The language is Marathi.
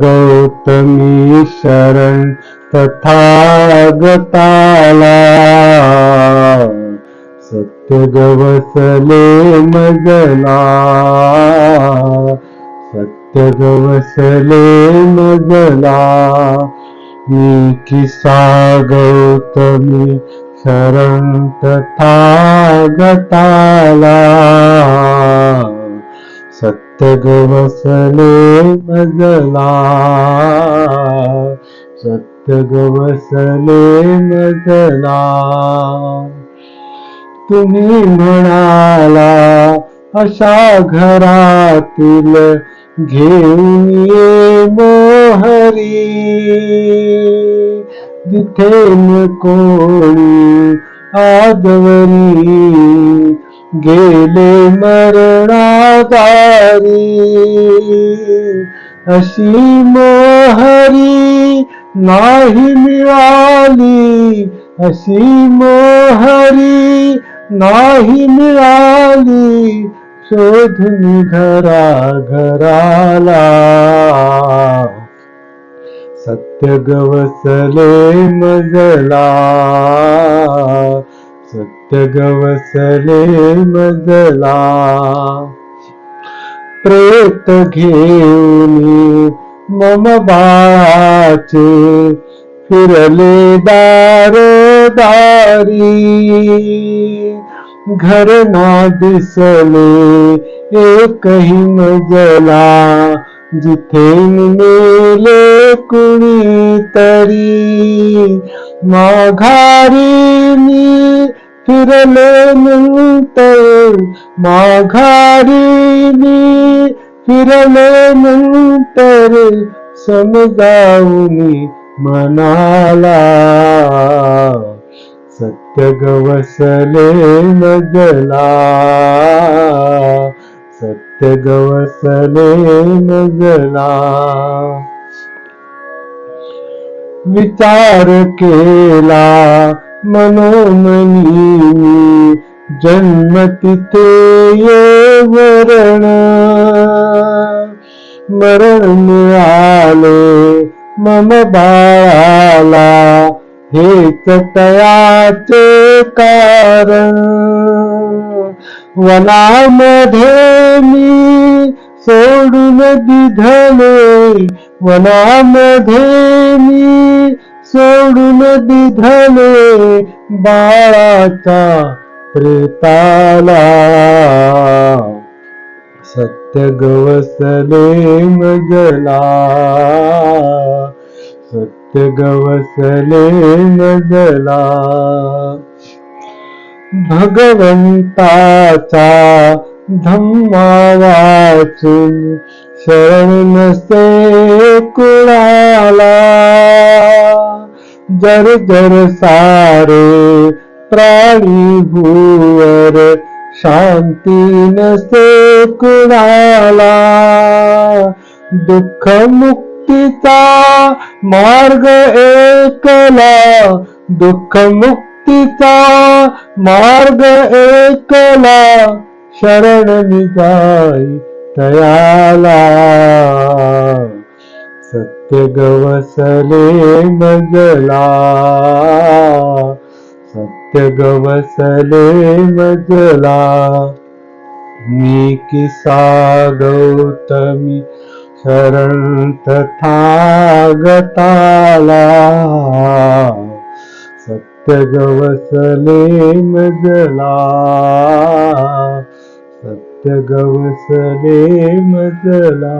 गौतनि शरण तथा गा सत्य गवसले न गला सत्य गले न शरण तथा गा सत्य गवसले मजला सत्य गवसले मजला. तुम्ही म्हणाला अशा घरातील घेऊन ये मोहरी. जिथे न कोणी आदवरी गेले मरणादारी अशी मोहरी नाही मिळाली. अशी मोहरी नाही मिळाली. शोधून घरा घराला सत्य गवसले मजला. सत्य गवसले मजला प्रेत घेऊनी मम बाचे फिरले दार दारी घर ना दिसले एकही मजला जिथे मेले कुणी तरी माघारी मी फिरले नंतर माघारी मी फिरले नंतर समजावून मनाला सत्य गवसले नजला सत्य गवसले नजला विचार केला मनोमनी जन्म तिथे ये वरण। मरण मिळाले मम बाळाला हेच कटयाचे कारण. वनामध्ये मी सोडून दिधले वनामध्ये मी सोडून दिधले बाळाचा प्रेताला सत्य गवसले मजला सत्य गवसले मजला. भगवंताचा धम्मा वाचून शरण नसे कुळाला जर जर सारे प्राणी भूवर शांती नसे कुणाला दुःख मुक्तीचा मार्ग एकला. दुःख मुक्तीचा मार्ग एकला. शरण निजाय तयाला. सत्य गवसले मजला. सत्यगवसले मजला मी मि गौतमी शरण तथा गताला। सत्य मजला सत्यगवसले मजला